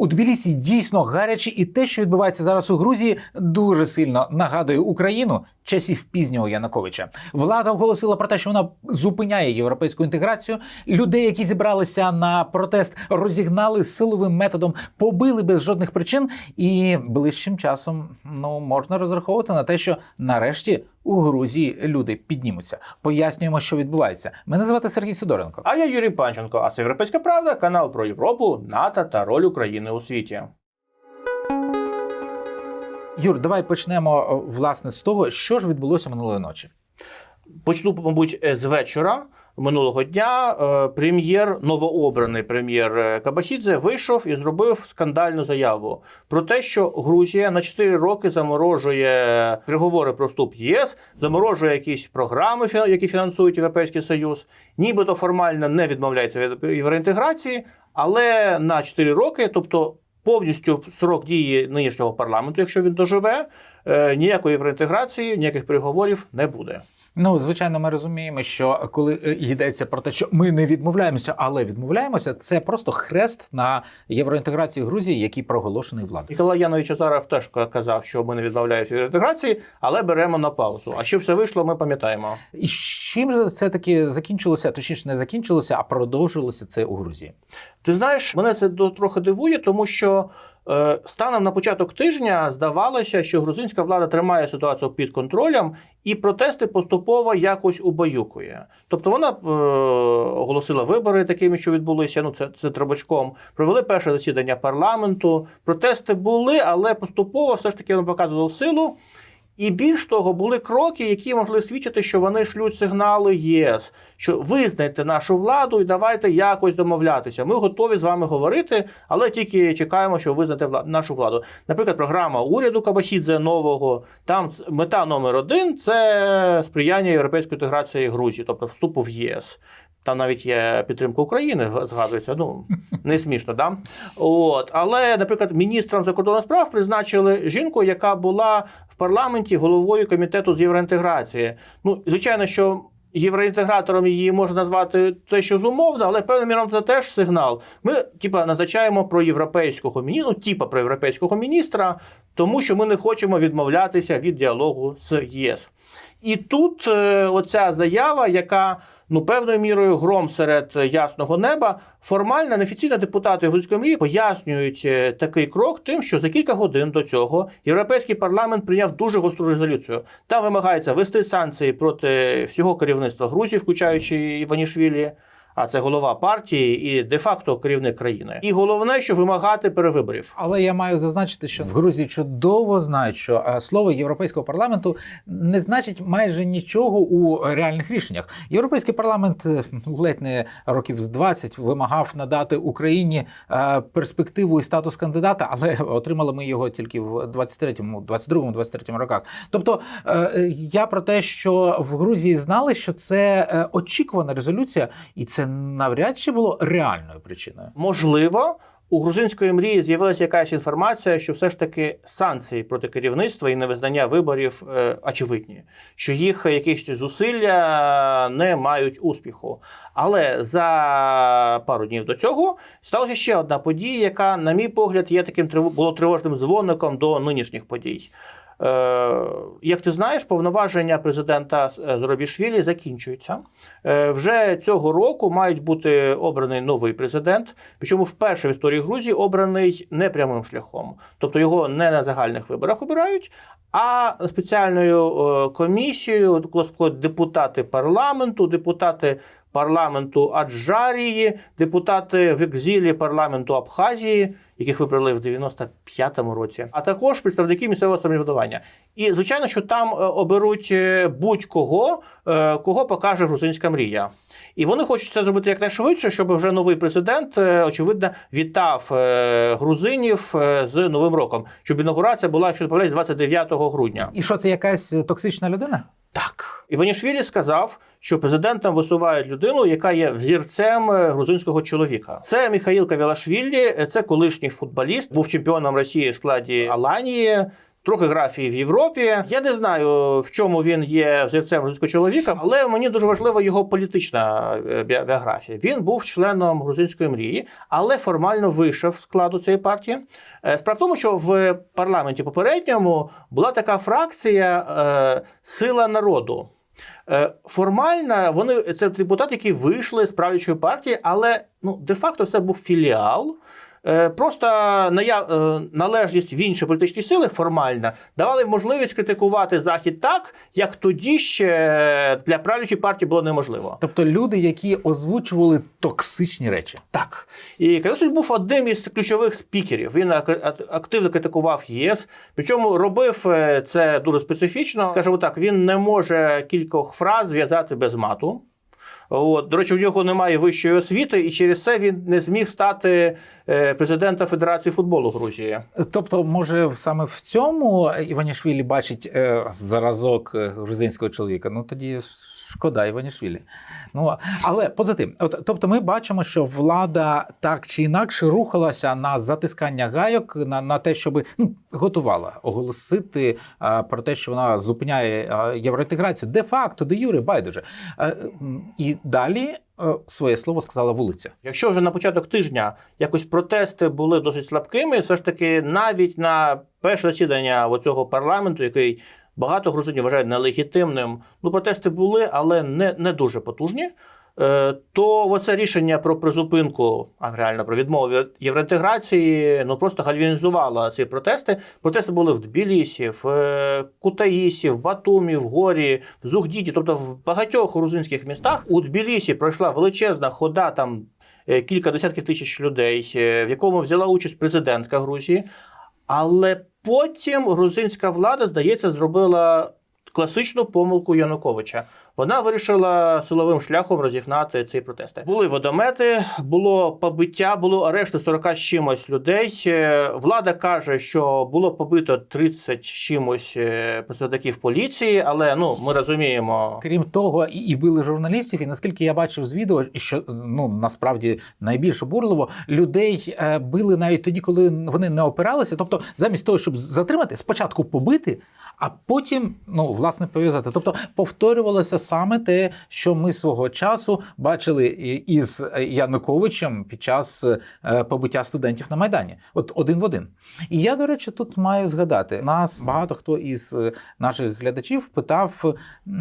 У Тбілісі дійсно гаряче, і те, що відбувається зараз у Грузії, дуже сильно нагадує Україну часів пізнього Януковича. Влада оголосила про те, що вона зупиняє європейську інтеграцію. Людей, які зібралися на протест, розігнали силовим методом, побили без жодних причин. І ближчим часом ну можна розраховувати на те, що нарешті у Грузії люди піднімуться. Пояснюємо, що відбувається. Мене звати Сергій Сидоренко. А я Юрій Панченко, а це Європейська Правда, канал про Європу, НАТО та роль України у світі. Юр, давай почнемо власне з того, що ж відбулося минулої ночі. Почну, мабуть, е, з вечора минулого дня. Е, Прем'єр, новообраний прем'єр е, Кабахідзе, вийшов і зробив скандальну заяву про те, що Грузія на 4 роки заморожує переговори про вступ ЄС, заморожує якісь програми, які фінансують Європейський Союз, нібито формально не відмовляється від євроінтеграції, але на 4 роки, тобто. Повністю срок дії нинішнього парламенту, якщо він доживе, е, ніякої євроінтеграції, ніяких переговорів не буде. Ну, звичайно, ми розуміємо, що коли е, йдеться про те, що ми не відмовляємося, але відмовляємося, це просто хрест на євроінтеграції Грузії, який проголошений владою. Ніколай Янович Азаров теж казав, що ми не відмовляємося від інтеграції, але беремо на паузу. А що все вийшло, ми пам'ятаємо. І з чим же це таки закінчилося, точніше не закінчилося, а продовжилося це у Грузії. Ти знаєш, мене це трохи дивує, тому що станом на початок тижня здавалося, що грузинська влада тримає ситуацію під контролем, і протести поступово якось убаюкує. Тобто вона е, оголосила вибори такими, що відбулися. Ну це, це трубочком. Провели перше засідання парламенту. Протести були, але поступово все ж таки воно показувало силу. І більш того, були кроки, які могли свідчити, що вони шлють сигнали ЄС, що визнайте нашу владу і давайте якось домовлятися. Ми готові з вами говорити, але тільки чекаємо, що визнати нашу владу. Наприклад, програма уряду Кабахідзе нового. Там мета номер один це сприяння європейської інтеграції Грузії, тобто вступу в ЄС. Там навіть є підтримка України, згадується. Ну не смішно, да? От, але, наприклад, міністром закордонних справ призначили жінку, яка була в парламенті головою комітету з євроінтеграції. Ну, звичайно, що. Євроінтегратором її можна назвати те, що зумовно, але певним міром це теж сигнал. Ми, типа, назначаємо про європейського міністра, ну, типа про європейського міністра, тому що ми не хочемо відмовлятися від діалогу з ЄС. І тут е, оця заява, яка ну певною мірою гром серед ясного неба, формально неофіційно депутати Грузької мрії пояснюють е, такий крок тим, що за кілька годин до цього європейський парламент прийняв дуже гостру резолюцію. Там вимагається вести санкції проти всього керівництва Грузії, включаючи Іванішвілі. А це голова партії і де-факто керівник країни. І головне, що вимагати перевиборів. Але я маю зазначити, що в Грузії чудово знають, що е, слово європейського парламенту не значить майже нічого у реальних рішеннях. Європейський парламент е, ледь не років з 20 вимагав надати Україні е, перспективу і статус кандидата, але отримали ми його тільки в 23-му, 22-му, 23-му роках. Тобто я про те, що в Грузії знали, що це очікувана резолюція, і це навряд чи було реальною причиною. Можливо, у грузинської мрії з'явилася якась інформація, що все ж таки санкції проти керівництва і невизнання виборів е, очевидні, що їх якісь зусилля не мають успіху. Але за пару днів до цього сталася ще одна подія, яка, на мій погляд, є таким було тривожним дзвоником до нинішніх подій. Е, як ти знаєш, повноваження президента е, Зоробішвілі закінчуються. Е, вже цього року мають бути обраний новий президент, причому вперше в історії Грузії обраний не прямим шляхом. Тобто його не на загальних виборах обирають, а спеціальною комісією, депутати парламенту, депутати парламенту Аджарії, депутати в екзилі парламенту Абхазії, яких вибрали в 95-му році, а також представники місцевого самоврядування. І звичайно, що там е, оберуть е, будь-кого, е, кого покаже грузинська мрія. І вони хочуть це зробити якнайшвидше, щоб вже новий президент, очевидно, вітав грузинів з Новим роком, щоб інаугурація була, не помиляюсь, 29 грудня. І що це якась токсична людина? Так, Іванішвілі сказав, що президентом висувають людину, яка є взірцем е, грузинського чоловіка. Це Міхаїл Кавілашвілі, е, це колишній футболіст, був чемпіоном Росії в складі Аланії. Трохи графії в Європі. Я не знаю, в чому він є взірцем грузинського чоловіка, але мені дуже важлива його політична е, біографія. Він був членом грузинської мрії, але формально вийшов з складу цієї партії. Е, Справа в тому, що в парламенті попередньому була така фракція е, Сила народу. Формально вони це депутати, які вийшли з правлячої партії, але ну де-факто це був філіал. Е, Просто наяв, е, належність в інші політичні сили формальна давали можливість критикувати захід так, як тоді ще для правлячої партії було неможливо. Тобто люди, які озвучували токсичні речі. Так. І Кадасович був одним із ключових спікерів. Він ак- ак- активно критикував ЄС. Причому робив е, це дуже специфічно. Скажімо так, він не може кількох фраз зв'язати без мату. От, до речі, у нього немає вищої освіти, і через це він не зміг стати е, президентом Федерації футболу Грузії. Тобто, може, саме в цьому Іванішвілі бачить зразок заразок е, грузинського чоловіка. Ну тоді шкода Іванішвілі. Ну але поза тим, от тобто, ми бачимо, що влада так чи інакше рухалася на затискання гайок, на, на те, щоб ну, готувала оголосити а, про те, що вона зупиняє а, євроінтеграцію, де факто, де юре, байдуже. М, і далі своє слово сказала вулиця. Якщо вже на початок тижня якось протести були досить слабкими, все ж таки навіть на перше засідання цього парламенту, який багато грузинів вважають нелегітимним, ну протести були, але не, не дуже потужні. Е, То оце рішення про призупинку, а реально про відмову від євроінтеграції, ну просто гальвінізувало ці протести. Протести були в Тбілісі, в е, Кутаїсі, в Батумі, в Горі, в Зугдіді, тобто в багатьох грузинських містах. У Тбілісі пройшла величезна хода там е, кілька десятків тисяч людей, е, в якому взяла участь президентка Грузії. Але потім грузинська влада, здається, зробила класичну помилку Януковича. Вона вирішила силовим шляхом розігнати ці протести. Були водомети, було побиття, було арешти 40 з чимось людей. Е, Влада каже, що було побито 30 з чимось е, представників поліції, але ну ми розуміємо. Крім того, і, і били журналістів, і наскільки я бачив з відео, що ну насправді найбільш обурливо, людей е, били навіть тоді, коли вони не опиралися. Тобто, замість того, щоб затримати, спочатку побити, а потім ну власне пов'язати. Тобто повторювалося саме те, що ми свого часу бачили із Януковичем під час е, побиття студентів на майдані. От один в один. І я, до речі, тут маю згадати: нас багато хто із е, наших глядачів питав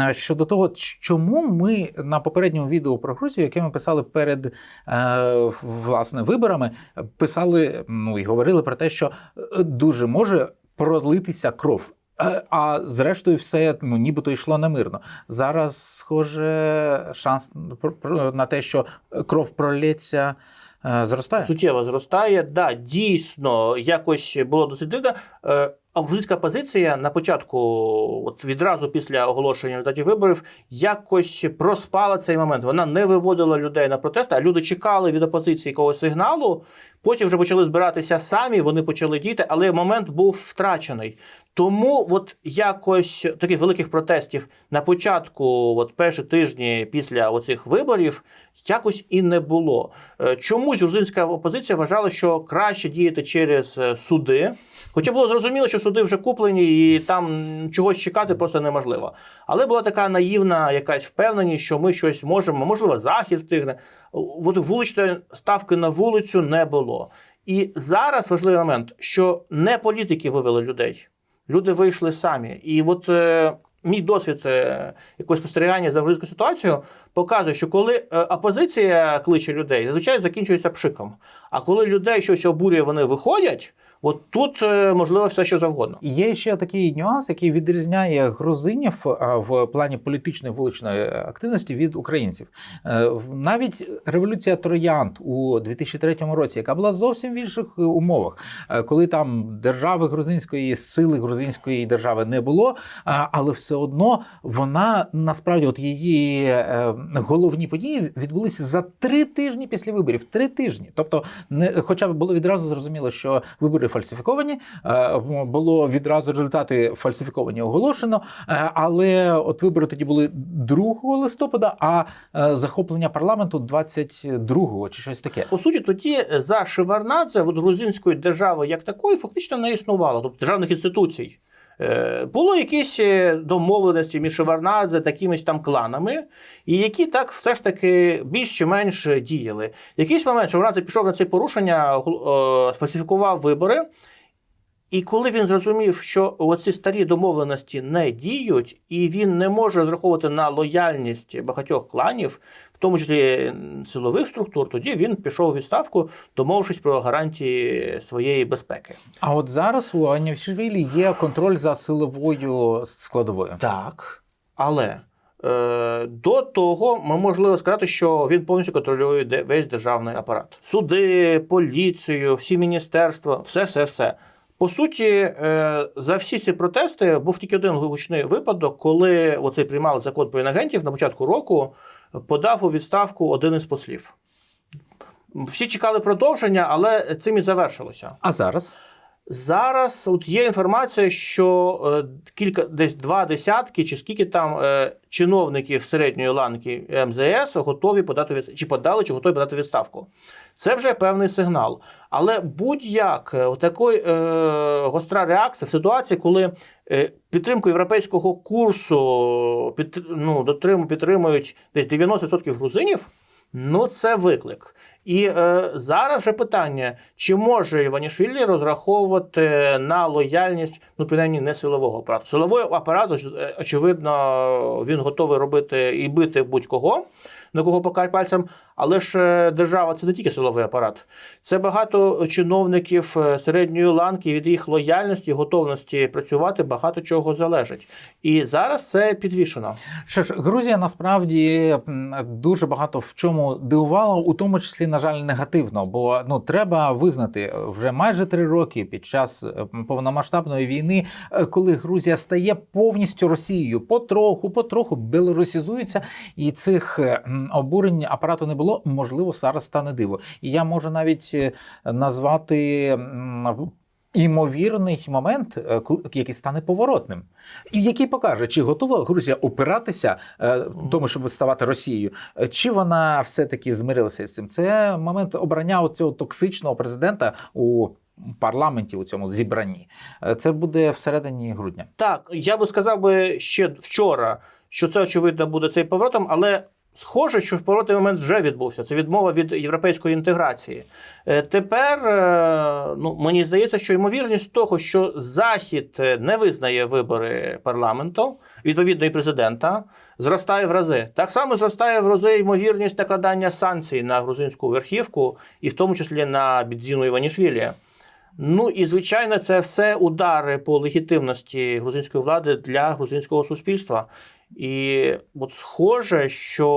е, щодо того, чому ми на попередньому відео про Грузію, яке ми писали перед власне виборами, писали ну і говорили про те, що дуже може пролитися кров. Е, А зрештою, все ну нібито йшло намирно. Зараз, схоже, шанс на те, що кров пролється, е, зростає. суттєво зростає. Да, дійсно, якось було досить дивно. А грузинська позиція на початку, от відразу після оголошення результатів виборів, якось проспала цей момент. Вона не виводила людей на протести, а люди чекали від опозиції якогось сигналу. Потім вже почали збиратися самі, вони почали діяти, але момент був втрачений. Тому, от якось таких великих протестів на початку, от перші тижні після оцих виборів, якось і не було. Е, Чомусь грузинська опозиція вважала, що краще діяти через е, суди. Хоча було зрозуміло, що суди вже куплені і там чогось чекати просто неможливо. Але була така наївна якась впевненість, що ми щось можемо, можливо, захід встигне. Вуличної ставки на вулицю не було. І зараз важливий момент, що не політики вивели людей, люди вийшли самі. І от е, мій досвід е, якогось спостерігання за грузинською ситуацією показує, що коли е, опозиція кличе людей, зазвичай закінчується пшиком. А коли людей щось обурює, вони виходять. От тут е, можливо все, що завгодно. Є ще такий нюанс, який відрізняє грузинів в плані політичної вуличної активності від українців. Е, Навіть революція Троянд у 2003 році, яка була зовсім в інших е, умовах, е, коли там держави грузинської сили грузинської держави не було, але все одно вона насправді, от її е, головні події відбулися за три тижні після виборів. Три тижні. Тобто, не хоча б було відразу зрозуміло, що вибори фальсифіковані, е, було відразу результати фальсифіковані оголошено. е, Але от вибори тоді були 2 листопада, а е, захоплення парламенту 22 чи щось таке. По суті, тоді за Шеварнадзе от грузинської держави як такої фактично не існувало, тобто державних інституцій. Е, Було якісь е, домовленості між Шеварнадзе та якимись там кланами, і які так все ж таки більш чи менш діяли. В якийсь момент Шеварнадзе пішов на це порушення, е, сфальсифікував вибори. І коли він зрозумів, що оці старі домовленості не діють, і він не може розраховувати на лояльність багатьох кланів, в тому числі силових структур, тоді він пішов у відставку, домовившись про гарантії своєї безпеки. А от зараз у Анівшвілі є контроль за силовою складовою. Так, але е, до того ми можливо сказати, що він повністю контролює весь державний апарат: суди, поліцію, всі міністерства, все, все, все. По суті, е, за всі ці протести був тільки один гучний випадок, коли оцей приймали закон про інагентів на початку року, подав у відставку один із послів. Всі чекали продовження, але цим і завершилося. А зараз Зараз от є інформація, що е, кілька десь два десятки, чи скільки там е, чиновників середньої ланки МЗС готові подати від... чи подали, чи готові подати відставку. Це вже певний сигнал. Але будь-як е, такої е, гостра реакція в ситуації, коли підтримку європейського курсу під, ну, дотрим, підтримують десь 90% грузинів. Ну, це виклик. І е, зараз вже питання: чи може Іванішвілі розраховувати на лояльність, ну принаймні не силового апарату. Силовий апарат, е, очевидно, він готовий робити і бити будь-кого, на кого покать пальцем. Але ж е, держава це не тільки силовий апарат, це багато чиновників е, середньої ланки від їх лояльності, готовності працювати багато чого залежить. І зараз це підвішено. що ж, Грузія насправді дуже багато в чому дивувала, у тому числі, на жаль, негативно. Бо ну треба визнати вже майже три роки під час е, повномасштабної війни, е, коли Грузія стає повністю Росією, потроху, потроху білорусізується, і цих е, обурень апарату не було. Можливо, зараз стане диво. І я можу навіть назвати. Імовірний момент, е, який стане поворотним, і який покаже, чи готова Грузія опиратися е, тому, щоб ставати Росією, е, чи вона все-таки змирилася з цим. Це момент обрання цього токсичного президента у парламенті у цьому зібранні. Це буде всередині грудня. Так, я би сказав би ще вчора, що це очевидно буде цей поворотом, але схоже, що поворотний момент вже відбувся. Це відмова від європейської інтеграції. Е, Тепер е, ну, мені здається, що ймовірність того, що Захід е, не визнає вибори парламенту, відповідно і президента, зростає в рази. Так само зростає в рази ймовірність накладання санкцій на грузинську верхівку, і в тому числі на Бідзіну Іванішвілі. Ну і звичайно, це все удари по легітимності грузинської влади для грузинського суспільства. І от схоже, що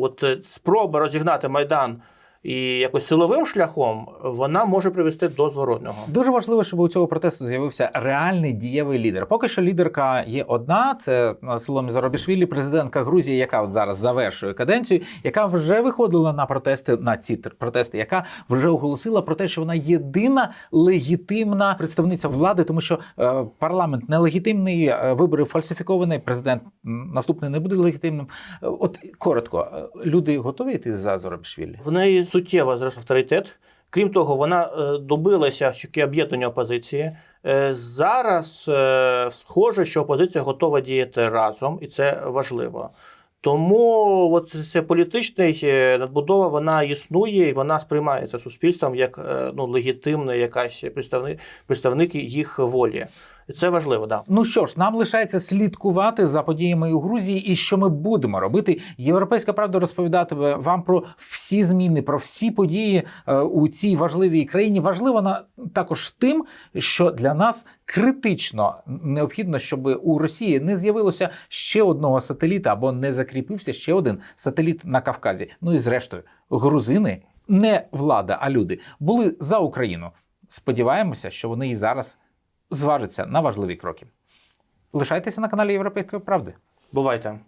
от е, спроба розігнати майдан і якось силовим шляхом вона може привести до зворотнього. Дуже важливо, щоб у цього протесту з'явився реальний дієвий лідер. Поки що лідерка є одна: це Соломі Заробішвілі, президентка Грузії, яка от зараз завершує каденцію, яка вже виходила на протести на ці протести, яка вже оголосила про те, що вона єдина легітимна представниця влади, тому що е, парламент нелегітимний, е, вибори фальсифіковані, президент наступний не буде легітимним. Е, От коротко, е, люди готові йти за Заробішвілі? В неї суттєво зрос авторитет. Крім того, вона е, добилася таки об'єднання опозиції. Е, Зараз е, схоже, що опозиція готова діяти разом, і це важливо. Тому от ця політична надбудова вона існує і вона сприймається суспільством як ну, легітимна якась представник, представник їх волі. І це важливо. Да. Ну що ж, нам лишається слідкувати за подіями у Грузії, і що ми будемо робити. Європейська правда розповідатиме вам про всі зміни, про всі події е, у цій важливій країні. Важливо вона також тим, що для нас критично необхідно, щоб у Росії не з'явилося ще одного сателіта або не закріпився ще один сателіт на Кавказі. Ну і зрештою, грузини не влада, а люди були за Україну. Сподіваємося, що вони і зараз зважаться на важливі кроки. Лишайтеся на каналі Європейської правди. Бувайте.